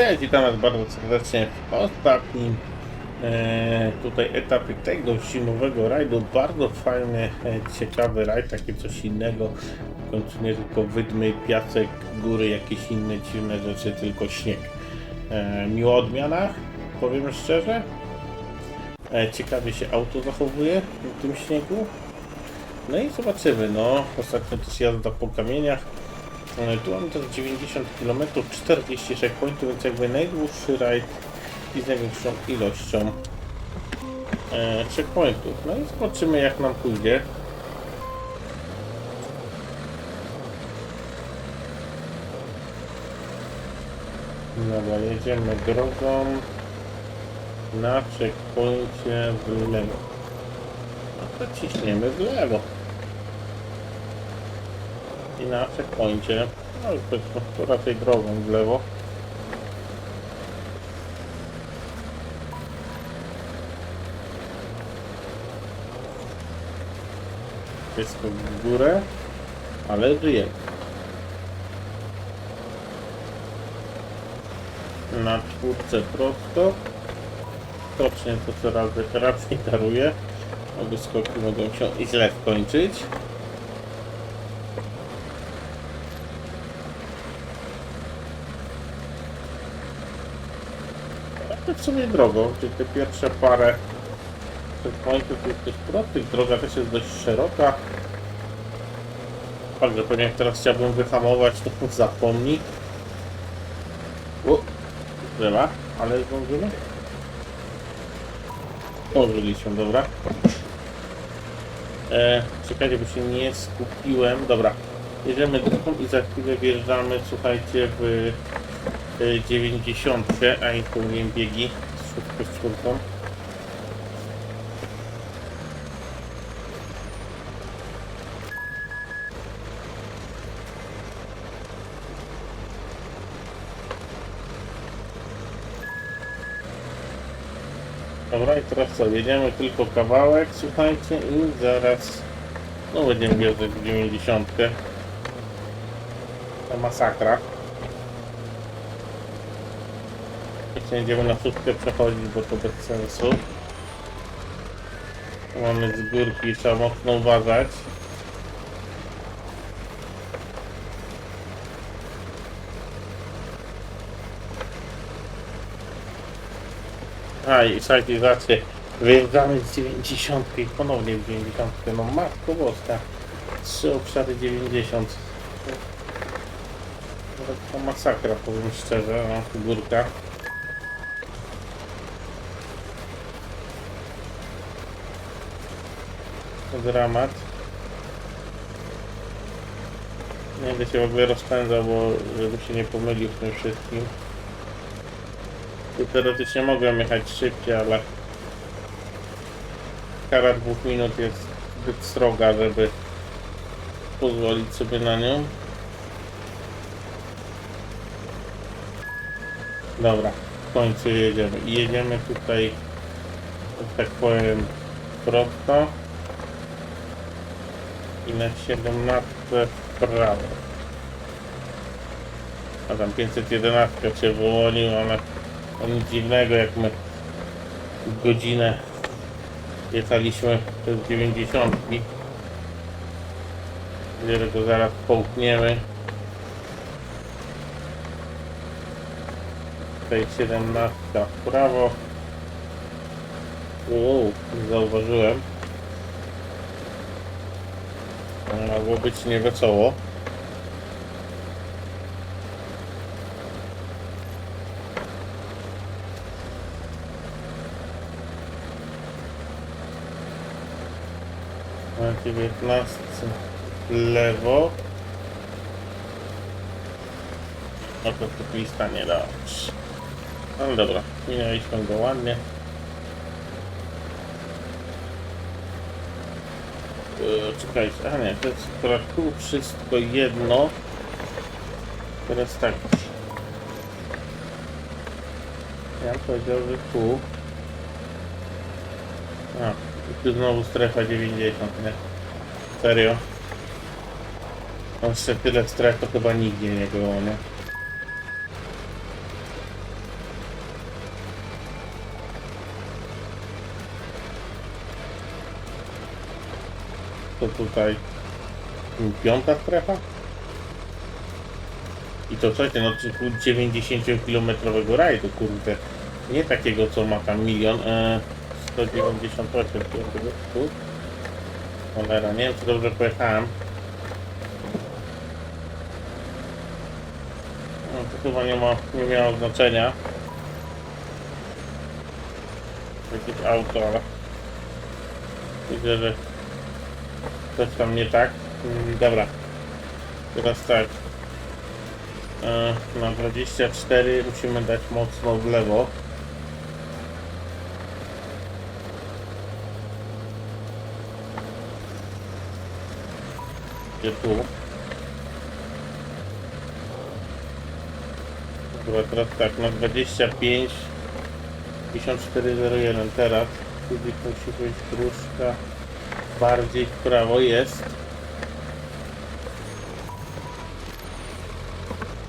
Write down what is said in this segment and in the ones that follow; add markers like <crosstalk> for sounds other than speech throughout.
Cześć, witam Was bardzo serdecznie w ostatnim e, tutaj etapie tego zimowego rajdu. Bardzo fajny, e, ciekawy rajd, takie coś innego. W końcu nie tylko wydmy, piasek, góry, jakieś inne dziwne rzeczy, tylko śnieg. E, miła odmiana, powiem szczerze. E, ciekawie się auto zachowuje w tym śniegu. No i zobaczymy, no. Ostatnio też jazda po kamieniach. E, Tu mamy teraz 90 km, 40 checkpointów, więc jakby najdłuższy rajd i z największą ilością e, checkpointów. No i zobaczymy jak nam pójdzie. Dobra, jedziemy drogą na checkpoincie w lewo. No to ciśniemy w lewo i na checkpoincie, no już powiedzmy to raczej drogą w lewo. Wszystko w górę, ale żyje. Na czwórce prosto. Stocznie to co razy raczej <laughs> daruje. Oby skoki mogą się i źle skończyć. Tak w sumie drogą, czyli te pierwsze parę checkpointów jest dość prostych, droga też jest dość szeroka. Fakt, że pewnie jak teraz chciałbym wyhamować, to <laughs> zapomni. O, drzewa, ale zdążymy? Zdążyliśmy, dobra. E, czekajcie, bo się nie skupiłem. Dobra, jedziemy drogą i za chwilę wjeżdżamy, słuchajcie, w 90, a i powinien biegi z szóstką z czwórką. Dobra, i teraz co, jedziemy tylko kawałek, słuchajcie, i zaraz, no będziemy w 90. To masakra. Jeśli będziemy na szóstkę przechodzić, bo to bez sensu. Tu Mamy z górki, trzeba mocno uważać. A i słuchajcie, zobaczcie, wyjeżdżamy z 90 i ponownie w 90. No matko boska. Trzy obszary 90. To masakra, powiem szczerze, no, górka. Dramat. Nie będę się w ogóle rozpędzał, bo żeby się nie pomylił w tym wszystkim. Teoretycznie mogłem jechać szybciej, ale kara dwóch minut jest zbyt sroga, żeby pozwolić sobie na nią. Dobra, w końcu jedziemy. Jedziemy tutaj, tak powiem, prosto. I na 17 w prawo. A tam 511 się wyłonił, ale to nic dziwnego, jak my godzinę jechaliśmy przez 90. Gdzie go zaraz połkniemy. Tutaj 17 w prawo. Nie zauważyłem. Mogło być niewesoło. Na 19 w lewo. No to tu lista nie da. No dobra, minęliśmy go ładnie. Czekajcie, a nie, to jest akurat tu wszystko jedno. Teraz tak. Ja powiedział, że tu. A, tu znowu strefa 90, nie? Serio? Jeszcze tyle stref to chyba nigdzie nie było, nie? To tutaj piąta strefa. I to coś, no 90-kilometrowego rajdu, kurde. Nie takiego, co ma tam milion, e, 198 km. Cholera, nie wiem, czy dobrze pojechałem. No, to chyba nie ma, nie miało znaczenia. Jakieś auto, ale widzę, że coś tam nie tak. Mm, Dobra. Teraz tak. E, Na 24 musimy dać mocno w lewo. Gdzie tu? Dobra, teraz tak, na 25 5401 teraz. Tutaj musi być troszkę bardziej w prawo jest.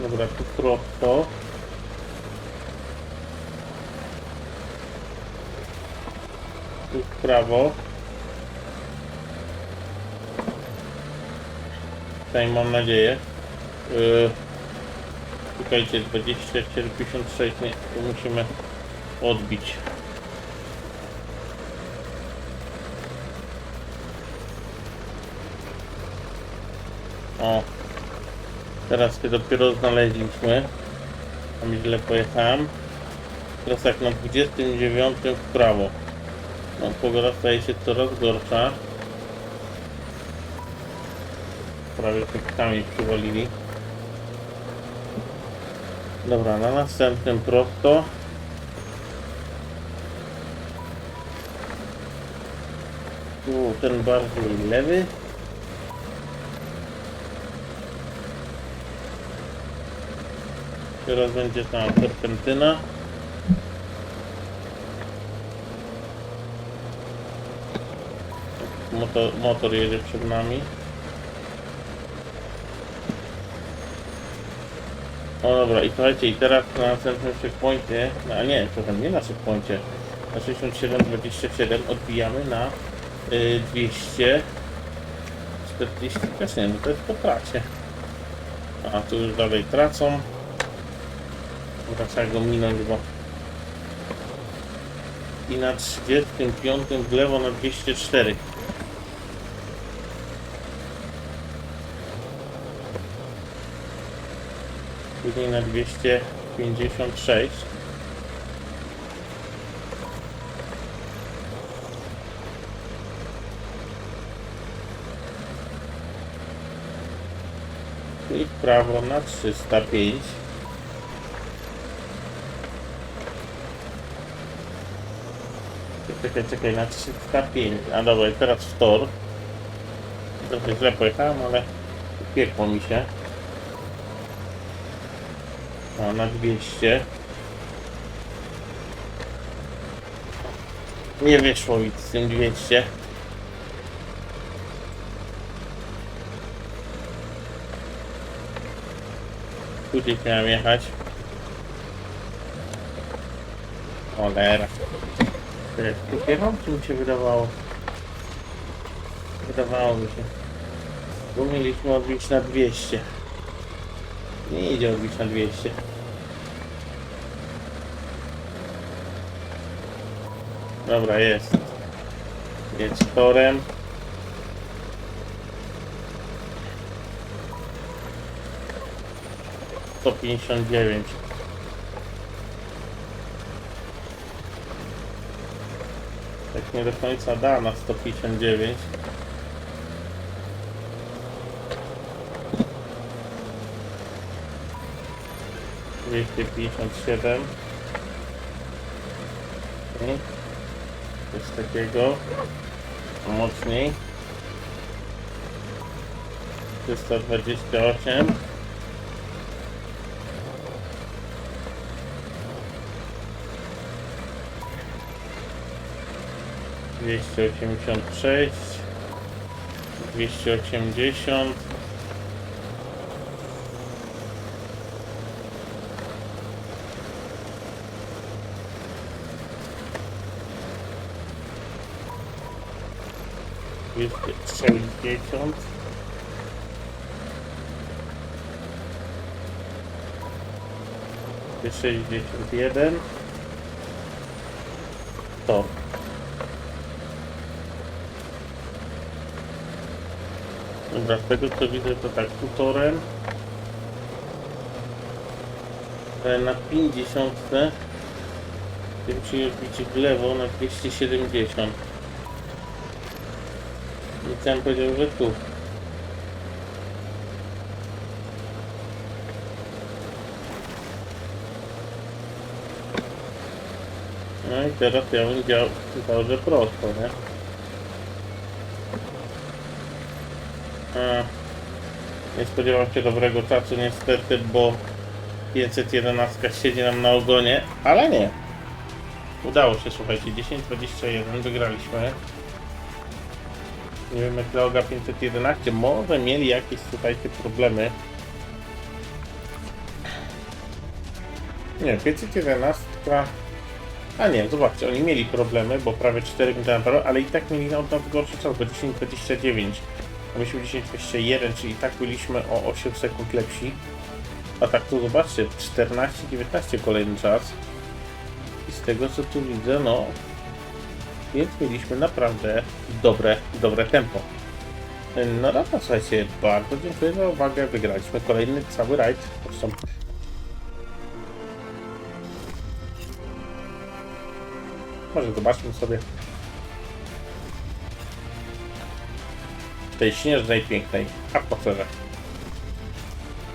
Dobra, tu prosto. Tu w prawo. Tutaj mam nadzieję. Yy, Czekajcie, 24,56, nie, tu musimy odbić. O, teraz się dopiero znaleźliśmy. Tam źle pojechałem. Teraz jak na 29 w prawo. No, pogoda staje się coraz gorsza. Prawie kamień przywalili. Dobra, na następnym prosto. Tu ten bardziej lewy. Teraz będzie ta serpentyna. Motor, motor jedzie przed nami. O dobra, i słuchajcie, i teraz na następnym checkpointie, no a nie, przepraszam, nie na checkpointie, na 6727 odbijamy na y, 240, też nie, no to jest po tracie. A tu już dalej tracą. Dobra, trzeba go minąć, bo i na 35 w lewo na 204. Później na 256. I w prawo na 305. Czekaj, czekaj, na 305. A dobra, teraz w tor. Trochę źle pojechałem, ale piekło mi się. O, na 200. Nie wyszło mi z tym 200. Tu gdzieś miałem jechać. Cholera. Tyle, Tu czy mi się wydawało? Wydawało mi się. Bo mieliśmy odbić na 200. Nie idzie odbić na 200. Dobra, jest. Jedź torem. Sto pięćdziesiąt dziewięć. Nie do końca da na 159. Dwieście pięćdziesiąt siedem. Coś takiego. Mocniej. 328. Dwieście osiemdziesiąt sześć, dwieście osiemdziesiąt, 260 61 Tor. Dobra, z tego co widzę to tak, tu torem e, na 50 musimy wbić w lewo na 270 i chciałem powiedział, że tu. No i teraz ja bym dział, czytał, że prosto, nie? Nie spodziewam się dobrego czasu niestety, bo 511 siedzi nam na ogonie, ale nie. Udało się, słuchajcie, 10-21 wygraliśmy. Nie wiem jak Leoga 511, może mieli jakieś, słuchajcie, problemy. Nie, 511 a nie, zobaczcie, oni mieli problemy, bo prawie 4 minuty na prawo, ale i tak mieli od nas gorszy czas, bo 10.29. Myśmy 10.21, czyli tak byliśmy o 8 sekund lepsi. A tak to zobaczcie, 14.19 kolejny czas. I z tego co tu widzę, no... Więc mieliśmy naprawdę dobre, dobre tempo. No dobra, słuchajcie, bardzo dziękuję za uwagę. Wygraliśmy kolejny cały rajd. Może zobaczmy sobie. Tej śnieżnej, pięknej atmosferze.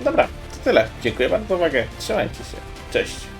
Dobra, to tyle. Dziękuję bardzo za uwagę. Trzymajcie się. Cześć.